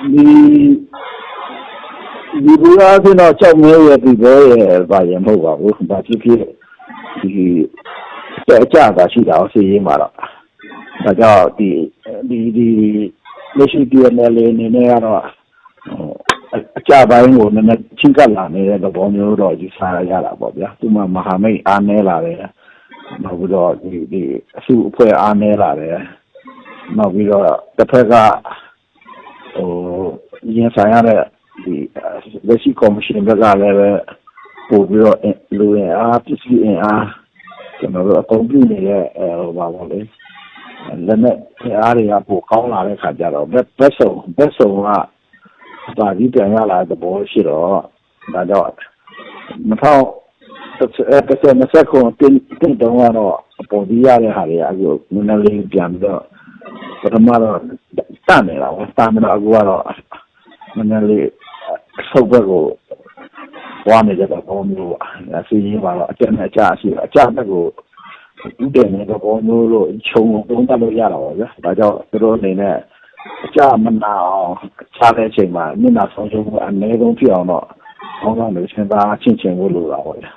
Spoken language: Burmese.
ဒီဒီဘူအားဖြင့်တော့ကြောက်မဲရဲ့ဒီဘောရဲ့ဗာရင်မဟုတ်ပါဘူး။ဘာဖြစ်ဖြစ်ဒီတဲ့အကြတာရှိတာကိုစီရေးမှာတော့ဒါကြောင့်ဒီဒီဒီလက်ရှိ PNL အနေနဲ့ကတော့ဟိုအကြပိုင်းကိုနည်းနည်းချင်းကပ်လာနေတဲ့သဘောမျိုးတော့ယူဆရတာပေါ့ဗျာ။သူမှမဟာမိတ်အားနည်းလာတယ်။နောက်ပြီးတော့ဒီဒီအစုအဖွဲ့အားနည်းလာတယ်။နောက်ပြီးတော့တစ်ဖက်ကဟို ရင်ဆိုင်ရတဲ့ဒီလက်ရှိကော်မရှင်ဘက်ကလည်းပဲပို့ပြီးတော့လူရင်အားပစ္စည်းအင်အားကျွန်တော်တို့အကုန်ပြုနေတဲ့အဲဟိုပါပေါ့လေလက်နဲ့အားတွေကပိုကောင်းလာတဲ့ခါကျတော့ဘက်ဘက်ဆုံဘက်ဆုံကပါဒီပြန်ရလာတဲ့ဘောရှိတော့ဒါတော့မထောက်တစ်ဆက်မဆက်ကုန်တင်တင်တော့တော့အပေါ်ဒီရတဲ့ဟာတွေအခုနည်းနည်းလေးပြန်ပြီးတော့ပထမတော့တတ်နေတာပေါ့တတ်နေတော့အခုကတော့ နည်းနည်းလေးဆုပ်ဘက်ကိုဝါနေတဲ့ဘောမျိုးပါစီရင်ပါတော့အကျနဲ့အကျရှိတယ်အကျဘက်ကိုဥတည်နေတဲ့ဘောမျိုးလို့ခြုံသုံးသပ်လို့ရတာပါဗျာဒါကြောင့်သူတို့အနေနဲ့အကျမနာအောင်ချတဲ့အချိန်မှာမျက်နှာဆုံးရှုံးမှုအနည်းဆုံးဖြစ်အောင်တော့ဘောင်းကောင်းတွေစဉ်းစားချင်းချင်းဖို့လိုတာပေါ့ဗျာ